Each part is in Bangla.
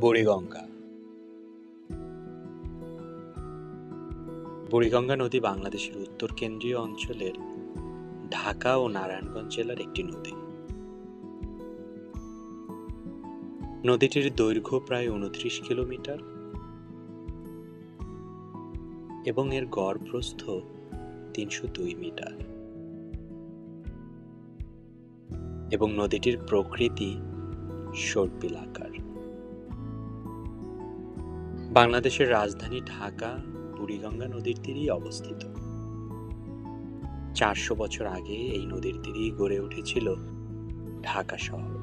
বুড়িগঙ্গা। বুড়িগঙ্গা নদী বাংলাদেশের উত্তর কেন্দ্রীয় অঞ্চলের ঢাকা ও নারায়ণগঞ্জ জেলার একটি নদী। নদীটির দৈর্ঘ্য প্রায় উনত্রিশ কিলোমিটার এবং এর গড় প্রস্থ তিনশো দুই মিটার। এবং নদীটির প্রকৃতি সর্পিলাকার। বাংলাদেশের রাজধানী ঢাকা, বুড়িগঙ্গা নদীর তীরেই অবস্থিত। চারশো বছর আগে এই নদীর তীরেই গড়ে উঠেছিল ঢাকা শহর।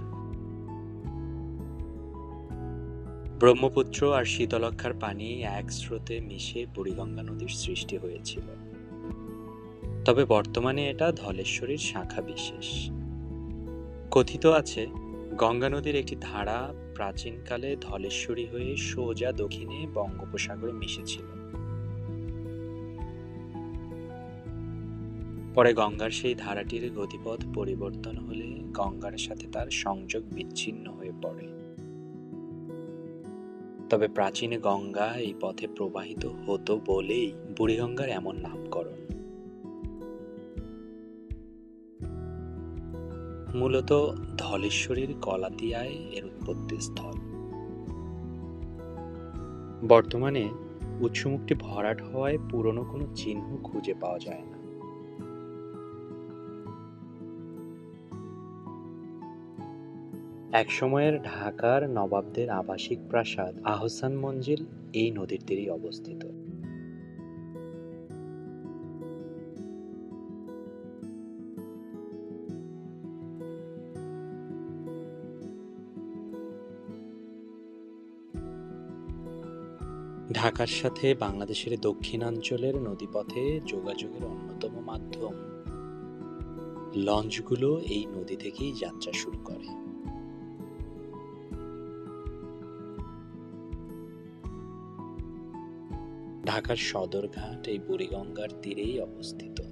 ব্রহ্মপুত্র আর শীতলক্ষার পানি এক স্রোতে মিশে বুড়িগঙ্গা নদীর সৃষ্টি হয়েছিল। তবে বর্তমানে এটা ধলেশ্বরীর শাখা বিশেষ। কথিত আছে গঙ্গা নদীর একটি ধারা প্রাচীনকালে ধলেশ্বরী হয়ে সোজা দক্ষিণে বঙ্গোপসাগরে মিশেছিল। পরে গঙ্গার সেই ধারাটির গতিপথ পরিবর্তন হলে গঙ্গার সাথে তার সংযোগ বিচ্ছিন্ন হয়ে পড়ে। তবে প্রাচীন গঙ্গা এই পথে প্রবাহিত হতো বলেই বুড়িগঙ্গার এমন নামকরণ। মূলত ধলেশ্বরীর কলাতিয়ায় এর উৎপত্তি স্থল। বর্তমানে উৎসমুখটি ভরাট হওয়ায় পুরনো কোনো চিহ্ন খুঁজে পাওয়া যায় না। একসময়ের ঢাকার নবাবদের আবাসিক প্রাসাদ আহসান মঞ্জিল এই নদীর তীরেই অবস্থিত। ঢাকার সাথে বাংলাদেশের দক্ষিণাঞ্চলের নদীপথে যোগাযোগের অন্যতম মাধ্যম। লঞ্চগুলো এই নদী থেকেই যাত্রা শুরু করে। ঢাকার সদরঘাট এই বুড়িগঙ্গার তীরেই অবস্থিত।